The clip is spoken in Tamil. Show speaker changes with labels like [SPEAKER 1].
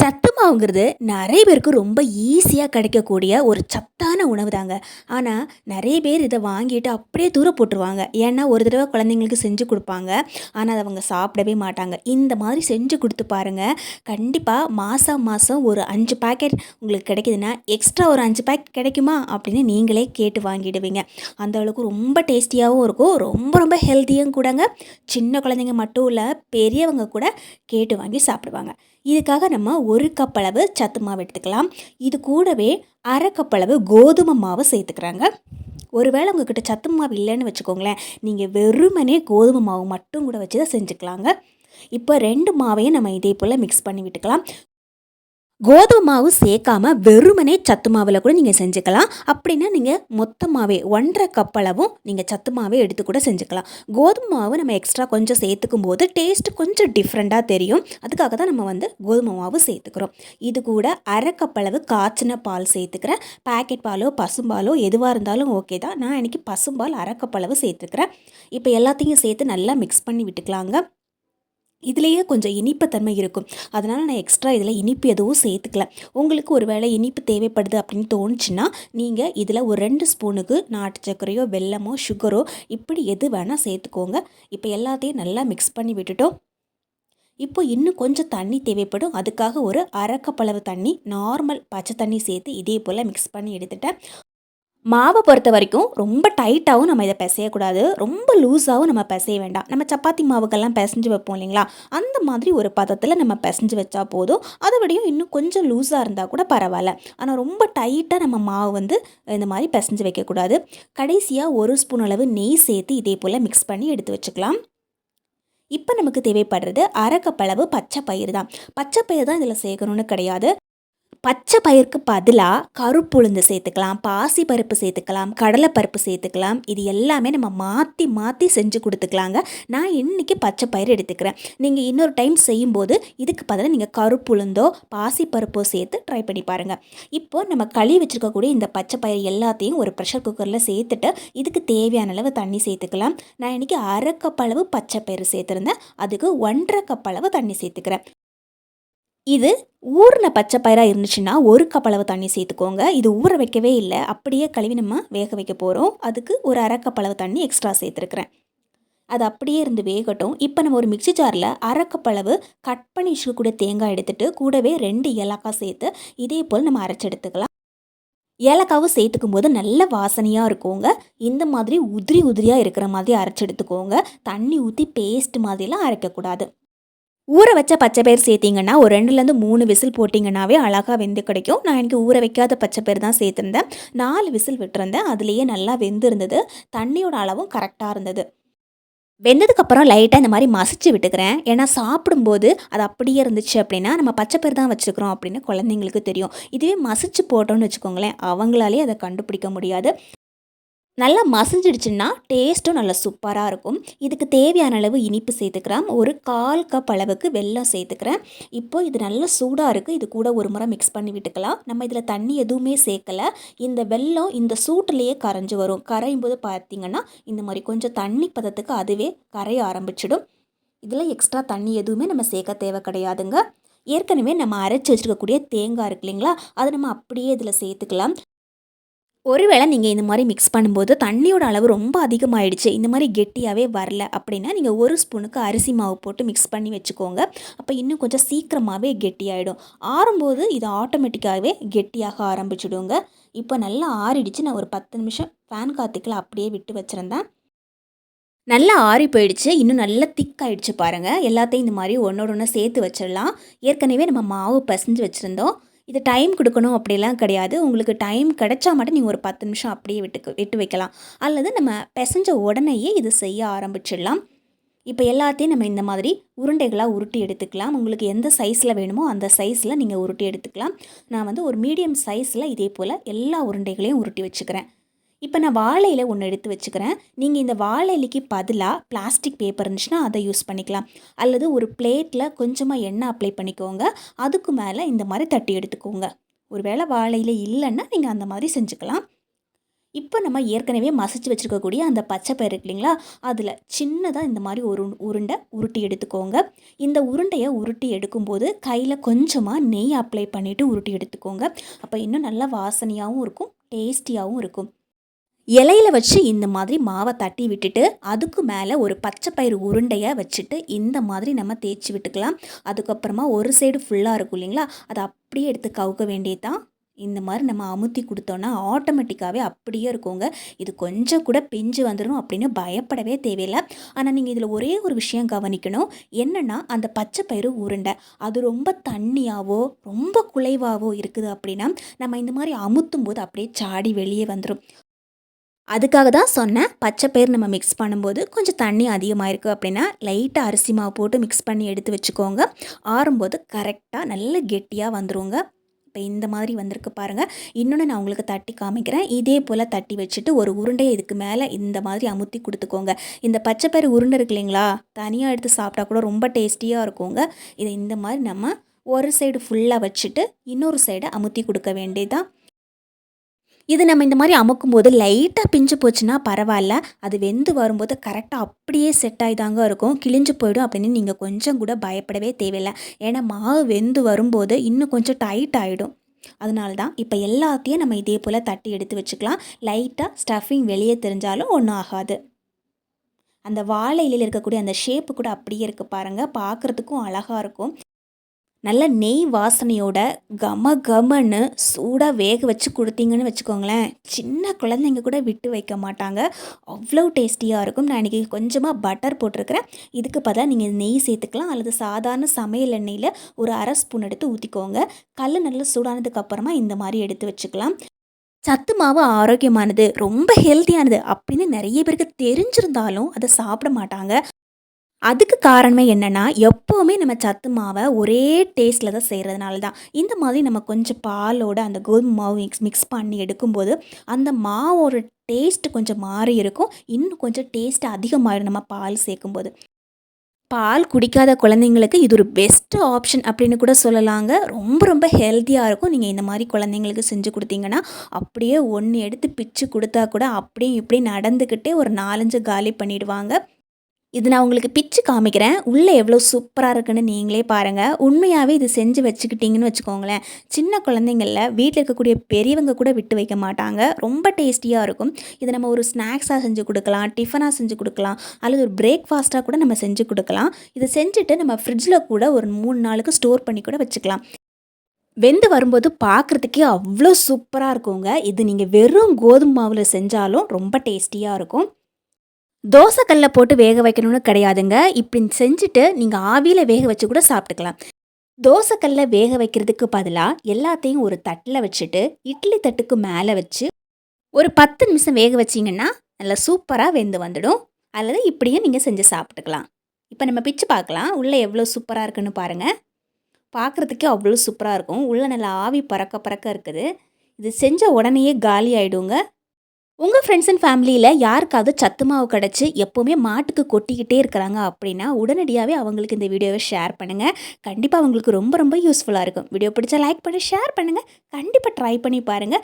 [SPEAKER 1] சத்து மாவுங்கிறது நிறைய பேருக்கு ரொம்ப ஈஸியாக கிடைக்கக்கூடிய ஒரு சத்தான உணவு தாங்க ஆனால் நிறைய பேர் இதை வாங்கிட்டு அப்படியே தூர போட்டுருவாங்க. ஏன்னா ஒரு தடவை குழந்தைங்களுக்கு செஞ்சு கொடுப்பாங்க. ஆனால் அதை அவங்க சாப்பிடவே மாட்டாங்க. இந்த மாதிரி செஞ்சு கொடுத்து பாருங்கள் கண்டிப்பாக மாதம் மாதம் ஒரு அஞ்சு பேக்கெட் உங்களுக்கு கிடைக்குதுன்னா எக்ஸ்ட்ரா ஒரு அஞ்சு பேக்கெட் கிடைக்குமா அப்படின்னு நீங்களே கேட்டு வாங்கிடுவீங்க. அந்த அளவுக்கு ரொம்ப டேஸ்டியாகவும் இருக்கும். ரொம்ப ரொம்ப ஹெல்த்தியும் கூடங்க. சின்ன குழந்தைங்க மட்டும் இல்லை பெரியவங்க கூட கேட்டு வாங்கி சாப்பிடுவாங்க. இதுக்காக நம்ம ஒரு கப் அளவு சத்து மாவு எடுத்துக்கலாம். இது கூடவே அரை கப் அளவு கோதுமை மாவு சேர்த்துக்கிறாங்க. ஒருவேளை உங்ககிட்ட சத்து மாவு இல்லைன்னு வச்சுக்கோங்களேன் நீங்கள் வெறுமனே கோதுமை மாவு மட்டும் கூட வச்சு தான் செஞ்சுக்கலாங்க. இப்போ ரெண்டு மாவையும் நம்ம இதே போல் மிக்ஸ் பண்ணி விட்டுக்கலாம். கோதுமை மாவு சேர்க்காம வெறுமனே சத்து மாவில் கூட நீங்கள் செஞ்சுக்கலாம். அப்படின்னா நீங்கள் மொத்தமாகவே ஒன்றரை கப் அளவும் நீங்கள் சத்து மாவே எடுத்து கூட செஞ்சுக்கலாம். கோதுமை மாவு நம்ம எக்ஸ்ட்ரா கொஞ்சம் சேர்த்துக்கும் போது டேஸ்ட் கொஞ்சம் டிஃப்ரெண்ட்டாக தெரியும். அதுக்காக தான் நம்ம வந்து கோதுமை மாவு சேர்த்துக்கிறோம். இது கூட அரை கப் அளவு காய்ச்சின பால் சேர்த்துக்கிறேன். பேக்கெட் பாலோ பசும்பாலோ எதுவாக இருந்தாலும் ஓகே தான். நான் இன்றைக்கி பசும்பால் அரை கப் அளவு சேர்த்துக்கிறேன். இப்போ எல்லாத்தையும் சேர்த்து நல்லா மிக்ஸ் பண்ணி விட்டுக்கலாங்க. இதுலேயே கொஞ்சம் இனிப்புத்தன்மை இருக்கும். அதனால் நான் எக்ஸ்ட்ரா இதில் இனிப்பு எதுவும் சேர்த்துக்கல. உங்களுக்கு ஒரு வேளை இனிப்பு தேவைப்படுது அப்படின்னு தோணுச்சுன்னா நீங்கள் இதில் ஒரு ரெண்டு ஸ்பூனுக்கு நாட்டு சர்க்கரையோ வெல்லமோ சுகரோ இப்படி எது வேணால் சேர்த்துக்கோங்க. இப்போ எல்லாத்தையும் நல்லா மிக்ஸ் பண்ணி விட்டுட்டோம். இப்போ இன்னும் கொஞ்சம் தண்ணி தேவைப்படும். அதுக்காக ஒரு அரக்கப்பளவு தண்ணி நார்மல் பச்சை தண்ணி சேர்த்து இதே போல் மிக்ஸ் பண்ணி எடுத்துட்டேன். மாவை பொறுத்த வரைக்கும் ரொம்ப டைட்டாகவும் நம்ம இதை பிசையக்கூடாது. ரொம்ப லூஸாகவும் நம்ம பிசைய வேண்டாம். நம்ம சப்பாத்தி மாவுக்கெல்லாம் பிசைஞ்சு வைப்போம் இல்லைங்களா? அந்த மாதிரி ஒரு பதத்தில் நம்ம பிசைஞ்சு வச்சா போதும். அதை விடையும் இன்னும் கொஞ்சம் லூஸாக இருந்தால் கூட பரவாயில்ல. ஆனால் ரொம்ப டைட்டாக நம்ம மாவு வந்து இந்த மாதிரி பிசைஞ்சு வைக்கக்கூடாது. கடைசியாக ஒரு ஸ்பூன் அளவு நெய் சேர்த்து இதே போல் மிக்ஸ் பண்ணி எடுத்து வச்சுக்கலாம். இப்போ நமக்கு தேவைப்படுறது அரை கப்பளவு பச்சை பயிர் தான். பச்சை பயிர் தான் இதில் சேர்க்கணும்னு கிடையாது. பச்சை பயிருக்கு பதிலாக கருப்புளுந்து சேர்த்துக்கலாம் பாசி பருப்பு சேர்த்துக்கலாம் கடலைப்பருப்பு சேர்த்துக்கலாம். இது எல்லாமே நம்ம மாற்றி மாற்றி செஞ்சு கொடுத்துக்கலாங்க. நான் இன்றைக்கி பச்சை பயிர் எடுத்துக்கிறேன். நீங்கள் இன்னொரு டைம் செய்யும்போது இதுக்கு பதிலாக நீங்கள் கருப்புளுந்தோ பாசி பருப்போ சேர்த்து ட்ரை பண்ணி பாருங்கள் இப்போது நம்ம களி வச்சுருக்கக்கூடிய இந்த பச்சை பயிர் எல்லாத்தையும் ஒரு ப்ரெஷர் குக்கரில் சேர்த்துட்டு இதுக்கு தேவையான அளவு தண்ணி சேர்த்துக்கலாம். நான் இன்றைக்கி அரை கப் அளவு பச்சை பயிர் சேர்த்துருந்தேன். அதுக்கு ஒன்றரை கப் அளவு தண்ணி சேர்த்துக்கிறேன். இது ஊறின பச்சை பயிராக இருந்துச்சுன்னா ஒரு கப் அளவு தண்ணி சேர்த்துக்கோங்க. இது ஊற வைக்கவே இல்லை. அப்படியே கழுவி நம்ம வேக வைக்க போகிறோம் அதுக்கு ஒரு அரை கப் அளவு தண்ணி எக்ஸ்ட்ரா சேர்த்துருக்குறேன். அது அப்படியே இருந்து வேகட்டும். இப்போ நம்ம ஒரு மிக்சி ஜாரில் அரை கப் அளவு கட் பண்ணி வச்சுக்கக்கூடிய தேங்காய் எடுத்துகிட்டு கூடவே ரெண்டு ஏலக்காய் சேர்த்து இதே போல் நம்ம அரைச்சி எடுத்துக்கலாம். ஏலக்காவும் சேர்த்துக்கும் போது நல்ல வாசனையாக இருக்குங்க. இந்த மாதிரி உதிரி உதிரியாக இருக்கிற மாதிரி அரைச்சி எடுத்துக்கோங்க. தண்ணி ஊற்றி பேஸ்ட் மாதிரிலாம் அரைக்கக்கூடாது. ஊற வச்ச பச்சை பயிர் சேர்த்திங்கன்னா ஒரு ரெண்டுலேருந்து மூணு விசில் போட்டிங்கன்னாவே அழகாக வெந்து கிடைக்கும். நான் எனக்கு ஊற வைக்காத பச்சை பயிர் தான் சேர்த்துருந்தேன். நாலு விசில் விட்டுருந்தேன். அதுலேயே நல்லா வெந்து இருந்தது தண்ணியோட அளவும் கரெக்டாக இருந்தது. வெந்ததுக்கப்புறம் லைட்டாக இந்த மாதிரி மசிச்சு விட்டுக்கிறேன். ஏன்னா சாப்பிடும்போது அது அப்படியே இருந்துச்சு அப்படின்னா நம்ம பச்சை பயிர் தான் வச்சுக்கிறோம் அப்படின்னு குழந்தைங்களுக்கு தெரியும். இதுவே மசிச்சு போட்டோன்னு வச்சுக்கோங்களேன். அவங்களாலே அதை கண்டுபிடிக்க முடியாது. நல்லா மசிஞ்சிடுச்சுன்னா டேஸ்ட்டும் நல்லா சூப்பராக இருக்கும். இதுக்கு தேவையான அளவு இனிப்பு சேர்த்துக்கிறேன். ஒரு கால் கப் அளவுக்கு வெல்லம் சேர்த்துக்கிறேன். இப்போ இது நல்லா சூடாக இருக்குது இது கூட ஒரு முறை மிக்ஸ் பண்ணி விட்டுக்கலாம். நம்ம இதில் தண்ணி எதுவுமே சேர்க்கலை. இந்த வெல்லம் இந்த சூட்டுலேயே கரைஞ்சி வரும். கரையும் போது பார்த்திங்கன்னா இந்த மாதிரி கொஞ்சம் தண்ணி பதத்துக்கு அதுவே கரைய ஆரம்பிச்சிடும். இதில் எக்ஸ்ட்ரா தண்ணி எதுவுமே நம்ம சேர்க்க தேவை கிடையாதுங்க. ஏற்கனவே நம்ம அரைச்சி வச்சுருக்கக்கூடிய தேங்காய் இருக்கு இல்லைங்களா? அதை நம்ம அப்படியே இதில் சேர்த்துக்கலாம். ஒருவேளை நீங்கள் இந்த மாதிரி மிக்ஸ் பண்ணும்போது தண்ணியோட அளவு ரொம்ப அதிகமாகிடுச்சு இந்த மாதிரி கெட்டியாகவே வரல அப்படின்னா நீங்கள் ஒரு ஸ்பூனுக்கு அரிசி மாவு போட்டு மிக்ஸ் பண்ணி வச்சுக்கோங்க. அப்போ இன்னும் கொஞ்சம் சீக்கிரமாகவே கெட்டியாகிடும் ஆறும்போது இது ஆட்டோமேட்டிக்காகவே கெட்டியாக ஆரம்பிச்சிடுங்க. இப்போ நல்லா ஆறிடுச்சு. நான் ஒரு பத்து நிமிஷம் ஃபேன் காற்றுக்கில் அப்படியே விட்டு வச்சுருந்தேன். நல்லா ஆறி போயிடுச்சு. இன்னும் நல்லா திக்காயிடுச்சு பாருங்கள் எல்லாத்தையும் இந்த மாதிரி ஒன்றோட ஒன்று சேர்த்து வச்சிடலாம். ஏற்கனவே நம்ம மாவு பசைஞ்சு வச்சுருந்தோம். இது டைம் கொடுக்கணும் அப்படிலாம் கிடையாது. உங்களுக்கு டைம் கிடைச்சா மட்டும் நீங்கள் ஒரு பத்து நிமிஷம் அப்படியே விட்டு விட்டு வைக்கலாம். அல்லது நம்ம பிசைஞ்ச உடனேயே இது செய்ய ஆரம்பிச்சிடலாம். இப்போ எல்லாத்தையும் நம்ம இந்த மாதிரி உருண்டைகளாக உருட்டி எடுத்துக்கலாம். உங்களுக்கு எந்த சைஸில் வேணுமோ அந்த சைஸில் நீங்கள் உருட்டி எடுத்துக்கலாம். நான் வந்து ஒரு மீடியம் சைஸில் இதே போல் எல்லா உருண்டைகளையும் உருட்டி வச்சுக்கிறேன். இப்போ நான் வாழை இலை ஒன்று எடுத்து வச்சுக்கிறேன். நீங்கள் இந்த வாழை இலைக்கு பதிலாக பிளாஸ்டிக் பேப்பர் இருந்துச்சுன்னா அதை யூஸ் பண்ணிக்கலாம். அல்லது ஒரு பிளேட்டில் கொஞ்சமாக எண்ணெய் அப்ளை பண்ணிக்கோங்க. அதுக்கு மேலே இந்த மாதிரி தட்டி எடுத்துக்கோங்க. ஒரு வேளை வாழையில் இல்லைன்னா நீங்கள் அந்த மாதிரி செஞ்சுக்கலாம். இப்போ நம்ம ஏற்கனவே மசிச்சு வச்சுருக்கக்கூடிய அந்த பச்சை பயிர் இருக்கு இல்லைங்களா? அதில் சின்னதாக இந்த மாதிரி ஒரு உருண்டை உருட்டி எடுத்துக்கோங்க. இந்த உருண்டையை உருட்டி எடுக்கும்போது கையில் கொஞ்சமாக நெய் அப்ளை பண்ணிவிட்டு உருட்டி எடுத்துக்கோங்க. அப்போ இன்னும் நல்லா வாசனையாகவும் இருக்கும் டேஸ்டியாகவும் இருக்கும். இலையில வச்சு இந்த மாதிரி மாவை தட்டி விட்டுட்டு அதுக்கு மேலே ஒரு பச்சை பயிறு உருண்டையை வச்சுட்டு இந்த மாதிரி நம்ம தேய்ச்சி விட்டுக்கலாம். அதுக்கப்புறமா ஒரு சைடு ஃபுல்லாக இருக்கும் இல்லைங்களா? அதை அப்படியே எடுத்து கவுக்க வேண்டியது தான் இந்த மாதிரி நம்ம அமுத்தி கொடுத்தோன்னா ஆட்டோமேட்டிக்காகவே அப்படியே இருக்குங்க. இது கொஞ்சம் கூட பிஞ்சு வந்துடும் அப்படின்னு பயப்படவே தேவையில்லை. ஆனால் நீங்கள் இதில் ஒரே ஒரு விஷயம் கவனிக்கணும். என்னென்னா அந்த பச்சை பயிறு உருண்டை அது ரொம்ப தண்ணியாவோ ரொம்ப குலைவாவோ இருக்குது அப்படின்னா நம்ம இந்த மாதிரி அமுத்தும் போது அப்படியே சாடி வெளியே வந்துடும் அதுக்காக தான் சொன்னேன் பச்சை பயிர் நம்ம மிக்ஸ் பண்ணும்போது கொஞ்சம் தண்ணி அதிகமாக இருக்குது அப்படின்னா லைட்டாக அரிசி மாவு போட்டு மிக்ஸ் பண்ணி எடுத்து வச்சுக்கோங்க. ஆறும்போது கரெக்டாக நல்ல கெட்டியாக வந்துருங்க. இப்போ இந்த மாதிரி வந்திருக்கு பாருங்கள் இன்னொன்று நான் உங்களுக்கு தட்டி காமிக்கிறேன். இதே போல் தட்டி வச்சுட்டு ஒரு உருண்டையை இதுக்கு மேலே இந்த மாதிரி அமுத்தி கொடுத்துக்கோங்க. இந்த பச்சைப்பயிறு உருண்டை இருக்கு இல்லைங்களா? தனியாக எடுத்து சாப்பிட்டா கூட ரொம்ப டேஸ்டியாக இருக்குங்க. இதை இந்த மாதிரி நம்ம ஒரு சைடு ஃபுல்லாக வச்சுட்டு இன்னொரு சைடை அமுத்தி கொடுக்க வேண்டியதான் இது நம்ம இந்த மாதிரி அமுக்கும் போது லைட்டாக பிஞ்சு போச்சுன்னா பரவாயில்ல. அது வெந்து வரும்போது கரெக்டாக அப்படியே செட் ஆகிதாங்க இருக்கும். கிழிஞ்சு போயிடும் அப்படின்னு நீங்கள் கொஞ்சம் கூட பயப்படவே தேவையில்லை. ஏன்னா மாவு வெந்து வரும்போது இன்னும் கொஞ்சம் டைட் ஆகிடும் அதனால தான் இப்போ எல்லாத்தையும் நம்ம இதே போல் தட்டி எடுத்து வச்சுக்கலாம். லைட்டாக ஸ்டஃபிங் வெளியே தெரிஞ்சாலும் ஒன்றும் ஆகாது. அந்த வாழை இலையில் இருக்கக்கூடிய அந்த ஷேப்பு கூட அப்படியே இருக்குது பாருங்கள் பார்க்குறதுக்கும் அழகாக இருக்கும். நல்ல நெய் வாசனையோட கம கமன்னு சூடாக வேக வச்சு கொடுத்தீங்கன்னு வச்சுக்கோங்களேன். சின்ன குழந்தைங்க கூட விட்டு வைக்க மாட்டாங்க. அவ்வளோ டேஸ்டியாக இருக்கும். நான் இன்றைக்கி கொஞ்சமாக பட்டர் போட்டிருக்கிறேன். இதுக்கு பதிலாக நீங்கள் நெய் சேர்த்துக்கலாம். அல்லது சாதாரண சமையல் எண்ணெயில் ஒரு அரை ஸ்பூன் எடுத்து ஊற்றிக்கோங்க கல் நல்லா சூடானதுக்கப்புறமா இந்த மாதிரி எடுத்து வச்சுக்கலாம். சத்து மாவு ஆரோக்கியமானது ரொம்ப ஹெல்த்தியானது அப்படின்னு நிறைய பேருக்கு தெரிஞ்சிருந்தாலும் அதை சாப்பிட மாட்டாங்க. அதுக்கு காரணமே என்னென்னா எப்போவுமே நம்ம சத்து மாவை ஒரே டேஸ்ட்டில் தான் செய்கிறதுனால தான் இந்த மாதிரி நம்ம கொஞ்சம் பாலோட அந்த கோதுமை மாவு மிக்ஸ் மிக்ஸ் பண்ணி எடுக்கும்போது அந்த மாவோட டேஸ்ட் கொஞ்சம் மாறி இருக்கும். இன்னும் கொஞ்சம் டேஸ்ட் அதிகமாகிடும் நம்ம பால் சேர்க்கும்போது. பால் குடிக்காத குழந்தைங்களுக்கு இது ஒரு பெஸ்ட்டு ஆப்ஷன் அப்படின்னு கூட சொல்லலாங்க. ரொம்ப ரொம்ப ஹெல்த்தியாக இருக்கும். நீங்கள் இந்த மாதிரி குழந்தைங்களுக்கு செஞ்சு கொடுத்தீங்கன்னா அப்படியே ஒன்று எடுத்து பிச்சு கொடுத்தா கூட அப்படியே இப்படி நடந்துக்கிட்டே ஒரு நாலஞ்சு காலி பண்ணிடுவாங்க. இது நான் உங்களுக்கு பிச்சு காமிக்கிறேன். உள்ளே எவ்வளோ சூப்பராக இருக்குன்னு நீங்களே பாருங்கள் உண்மையாகவே இது செஞ்சு வச்சுக்கிட்டிங்கன்னு வச்சுக்கோங்களேன். சின்ன குழந்தைங்களில் வீட்டில் இருக்கக்கூடிய பெரியவங்க கூட விட்டு வைக்க மாட்டாங்க. ரொம்ப டேஸ்டியாக இருக்கும். இதை நம்ம ஒரு ஸ்நாக்ஸாக செஞ்சு கொடுக்கலாம் டிஃபனாக செஞ்சு கொடுக்கலாம் அல்லது ஒரு பிரேக்ஃபாஸ்ட்டாக கூட நம்ம செஞ்சு கொடுக்கலாம். இதை செஞ்சுட்டு நம்ம ஃப்ரிட்ஜில் கூட ஒரு மூணு நாளுக்கு ஸ்டோர் பண்ணி கூட வச்சுக்கலாம். வெந்து வரும்போது பார்க்குறதுக்கே அவ்வளோ சூப்பராக இருக்குங்க. இது நீங்கள் வெறும் கோதுமை மாவில் செஞ்சாலும் ரொம்ப டேஸ்டியாக இருக்கும். தோசைக்கல்ல போட்டு வேக வைக்கணும்னு கிடையாதுங்க. இப்படி செஞ்சுட்டு நீங்கள் ஆவியில் வேக வச்சு கூட சாப்பிட்டுக்கலாம். தோசைக்கல்ல வேக வைக்கிறதுக்கு பதிலாக எல்லாத்தையும் ஒரு தட்டில் வச்சுட்டு இட்லி தட்டுக்கு மேலே வச்சு ஒரு பத்து நிமிஷம் வேக வச்சிங்கன்னா நல்லா சூப்பராக வெந்து வந்துடும். அல்லது இப்படியும் நீங்கள் செஞ்சு சாப்பிட்டுக்கலாம். இப்போ நம்ம பிச்சு பார்க்கலாம். உள்ளே எவ்வளோ சூப்பராக இருக்குன்னு பாருங்கள் பார்க்குறதுக்கே அவ்வளோ சூப்பராக இருக்கும். உள்ளே நல்லா ஆவி பறக்க பறக்க இருக்குது. இது செஞ்ச உடனேயே காலி ஆகிடுங்க உங்கள் ஃப்ரெண்ட்ஸ் அண்ட் ஃபேமிலியில் யாருக்காவது சத்து மாவு கிடச்சி எப்போவுமே மாட்டுக்கு கொட்டிக்கிட்டே இருக்கிறாங்க அப்படின்னா உடனடியாகவே அவங்களுக்கு இந்த வீடியோவை ஷேர் பண்ணுங்கள் கண்டிப்பாக அவங்களுக்கு ரொம்ப ரொம்ப யூஸ்ஃபுல்லாக இருக்கும். வீடியோ பிடிச்சா லைக் பண்ணி ஷேர் பண்ணுங்கள் கண்டிப்பாக ட்ரை பண்ணி பாருங்கள்